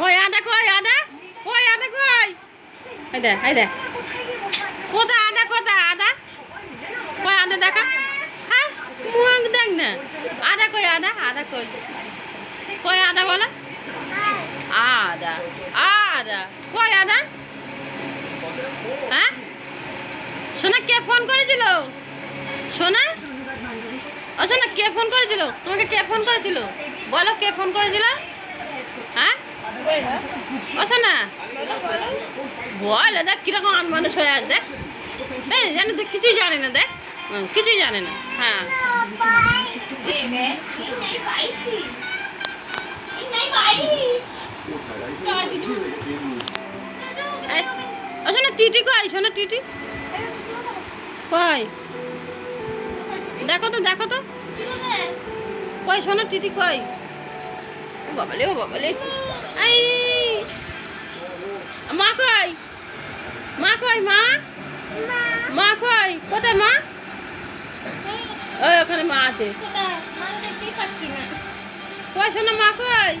কই, আদা কই আদা? কই আদা কই? এই দে, এই কোথা আদা কোথা আদা? কই, আদা দেখা? হ্যাঁ মুখ দেখ না। আদা কই, আদা? আদা কই? কই, আদা বলো? আদা আদা। কই, আদা? হ্যাঁ? সোনা, কে ফোন করেছিল? সোনা? ও, সোনা, কে ফোন করেছিল? তোমাকে কে ফোন করেছিল? বলো, কে ফোন করেছিল? হ্যাঁ? ও সোনা বল দেখ কীরকম মানুষ হয়ে আছে, দেখ। দেখ, জানে তো কিছুই জানে না, দেখ। কিছুই জানে না হ্যাঁ। সোনা টিটি কই? সোনা টিটি। কই? দেখো তো দেখো তো। কই সোনা টিটি কই? ও বাবালে ও বাবালে আই! মা কই? মা কই মা? মা কই? কোথায় মা? ওই ওখানে মা আছে। কই শোনো মা কই?